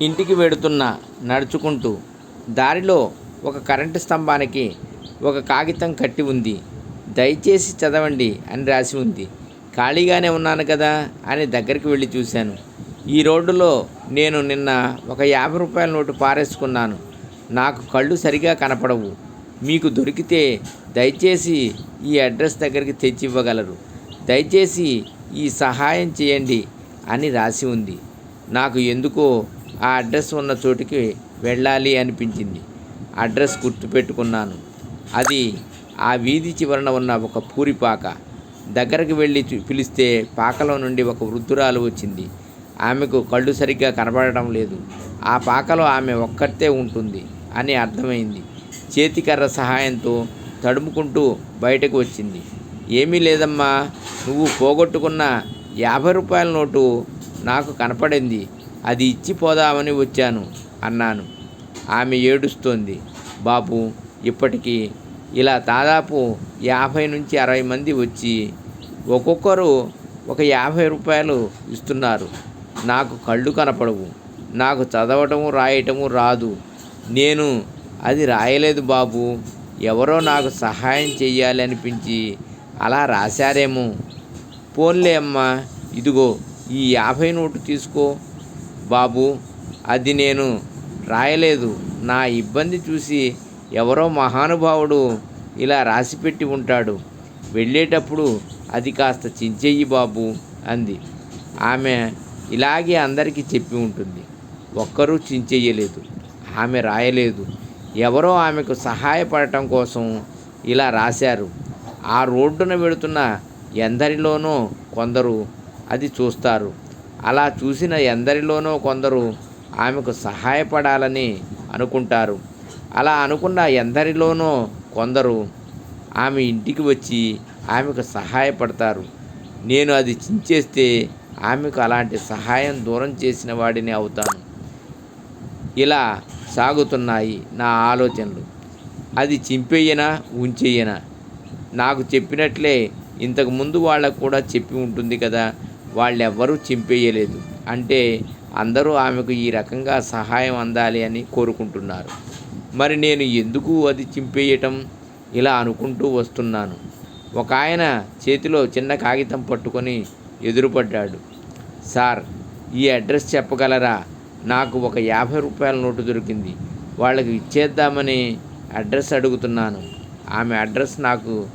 ఇంటికి వెడుతున్న నడుచుకుంటూ దారిలో ఒక కరెంటు స్తంభానికి ఒక కాగితం కట్టి ఉంది. దయచేసి చదవండి అని రాసి ఉంది. ఖాళీగానే ఉన్నాను కదా అని దగ్గరికి వెళ్ళి చూశాను. ఈ రోడ్డులో నేను నిన్న ఒక యాభై రూపాయల నోటు పారేసుకున్నాను. నాకు కళ్ళు సరిగా కనపడవు. మీకు దొరికితే దయచేసి ఈ అడ్రస్ దగ్గరికి తెచ్చి ఇవ్వగలరు. దయచేసి ఈ సహాయం చేయండి అని రాసి ఉంది. నాకు ఎందుకో ఆ అడ్రస్ ఉన్న చోటికి వెళ్ళాలి అనిపించింది. అడ్రస్ గుర్తుపెట్టుకున్నాను. అది ఆ వీధి చివరన ఉన్న ఒక పూరిపాక దగ్గరకు వెళ్ళి పిలిస్తే పాకలో నుండి ఒక వృద్ధురాలు వచ్చింది. ఆమెకు కళ్ళు సరిగ్గా కనబడటం లేదు. ఆ పాకలో ఆమె ఒక్కతే ఉంటుంది అని అర్థమైంది. చేతికర్ర సహాయంతో తడుముకుంటూ బయటకు వచ్చింది. ఏమీ లేదమ్మా నువ్వు పోగొట్టుకున్న యాభై రూపాయల నోటు నాకు కనపడింది. అది ఇచ్చి పోదామని వచ్చాను అన్నాను. ఆమె ఏడుస్తోంది. బాబు ఇప్పటికీ ఇలా దాదాపు యాభై నుంచి అరవై మంది వచ్చి ఒక్కొక్కరు ఒక యాభై రూపాయలు ఇస్తున్నారు. నాకు కళ్ళు కనపడవు. నాకు చదవటము రాయటము రాదు. నేను అది రాయలేదు బాబు. ఎవరో నాకు సహాయం చెయ్యాలి అనిపించి అలా రాశారేమో. పోన్లే అమ్మా ఇదిగో ఈ యాభై నోటు తీసుకో. బాబు అది నేను రాయలేదు. నా ఇబ్బంది చూసి ఎవరో మహానుభావుడు ఇలా రాసిపెట్టి ఉంటాడు. వెళ్ళేటప్పుడు అది కాస్త చించెయ్యి బాబు అంది. ఆమె ఇలాగే అందరికీ చెప్పి ఉంటుంది. ఒక్కరూ చించెయ్యలేదు ఆమె రాయలేదు. ఎవరో ఆమెకు సహాయపడటం కోసం ఇలా రాశారు. ఆ రోడ్డున వెళుతున్న ఎందరిలోనో కొందరు అది చూస్తారు. అలా చూసిన ఎందరిలోనో కొందరు ఆమెకు సహాయపడాలని అనుకుంటారు. అలా అనుకున్న ఎందరిలోనో కొందరు ఆమె ఇంటికి వచ్చి ఆమెకు సహాయపడతారు. నేను అది చించేస్తే ఆమెకు అలాంటి సహాయం దూరం చేసిన వాడిని అవుతాను. ఇలా సాగుతున్నాయి నా ఆలోచనలు. అది చింపేయనా ఉంచేయనా? నాకు చెప్పినట్లే ఇంతకు ముందు వాళ్ళకు కూడా చెప్పి ఉంటుంది కదా వాళ్ళెవ్వరూ చింపేయలేదు. అంటే అందరూ ఆమెకు ఈ రకంగా సహాయం అందాలి అని కోరుకుంటున్నారు. మరి నేను ఎందుకు అది చింపేయటం? ఇలా అనుకుంటూ వస్తున్నాను. ఒక ఆయన చేతిలో చిన్న కాగితం పట్టుకొని ఎదురుపడ్డాడు. సార్ ఈ అడ్రస్ చెప్పగలరా? నాకు ఒక యాభై రూపాయల నోటు దొరికింది. వాళ్ళకి ఇచ్చేద్దామని అడ్రస్ అడుగుతున్నాను. ఆమె అడ్రస్ నాకు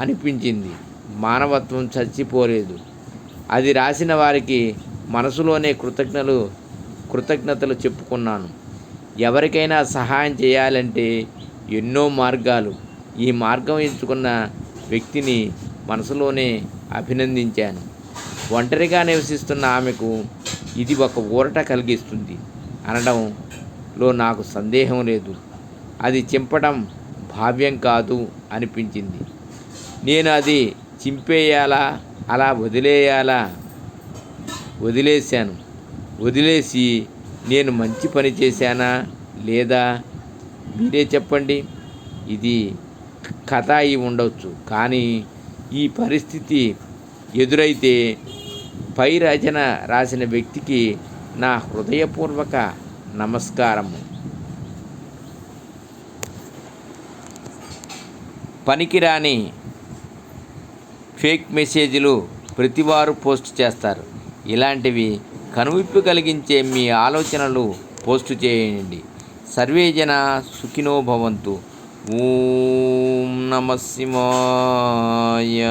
అనిపించింది. మానవత్వం చచ్చిపోలేదు. అది రాసిన వారికి మనసులోనే కృతజ్ఞలు కృతజ్ఞతలు చెప్పుకున్నాను. ఎవరికైనా సహాయం చేయాలంటే ఎన్నో మార్గాలు. ఈ మార్గం ఎంచుకున్న వ్యక్తిని మనసులోనే అభినందించాను. ఒంటరిగా నివసిస్తున్న ఆమెకు ఇది ఒక ఊరట కలిగిస్తుంది. అనడంలో నాకు సందేహం లేదు. అది చింపడం భావ్యం కాదు అనిపించింది. నేను అది చింపేయాలా? అలా వదిలేయాలా? వదిలేశాను. వదిలేసి నేను మంచి పని చేశానా? లేదా? మీరే చెప్పండి. ఇది కథ అయి ఉండవచ్చు కానీ ఈ పరిస్థితి ఎదురైతే పై రచన రాసిన వ్యక్తికి నా హృదయపూర్వక నమస్కారము. పనికిరాని ఫేక్ మెసేజ్లు ప్రతివారు పోస్ట్ చేస్తారు. ఇలాంటివి కనువిప్పు కలిగించే మీ ఆలోచనలు పోస్ట్ చేయండి. సర్వేజన సుఖినోభవంతు సుఖినో భవంతు. ఓం నమ శివాయ.